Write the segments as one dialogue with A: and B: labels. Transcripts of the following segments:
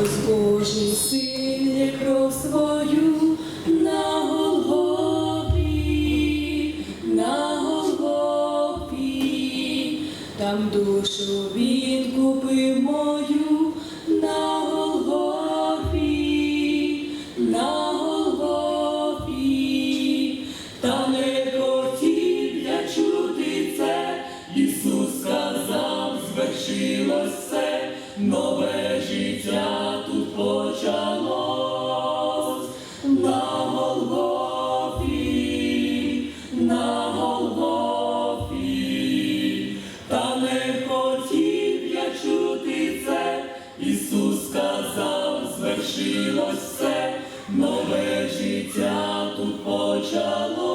A: Ось син є свою на Голгофі, на Голгофі, там душу він купив мою на Голгофі, сказав, все, нове життя тут почалось.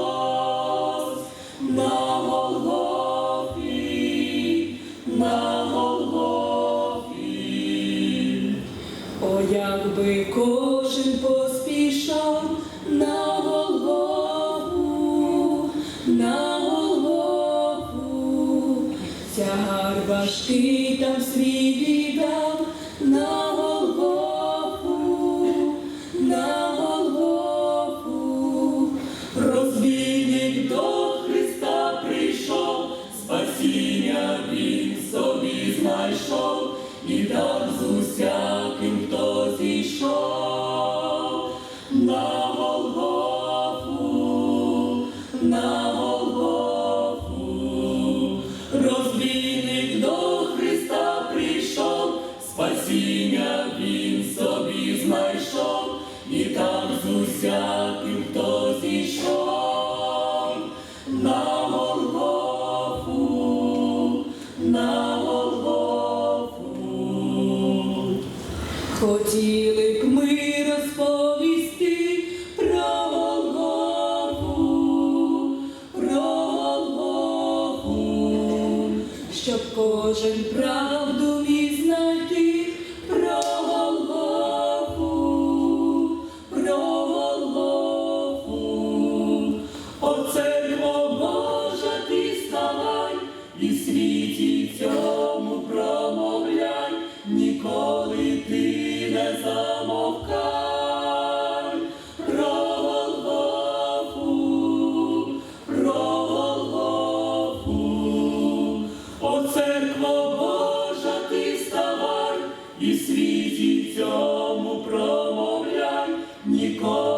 A: На Голгофі, на Голгофі. О, якби кожен поспішав на Голгофу, на Голгофу, тягар важкий там свій віддав знайшов, і дар з усяким, хто зійшов. На Голгофу, на Голгофу, розвійник до Христа прийшов, спасіння він собі знайшов, і там з усяким, хто Хотіли б ми розповісти про Голгофу, про щоб кожен правду міг про Голгофу, про Голгофу. О, Божа, ти і світі цьому промовляй, ніколи ти не замовкай. Про Голгофу, про Голгофу. Ти ставай, і світі цьому промовляй, ніколи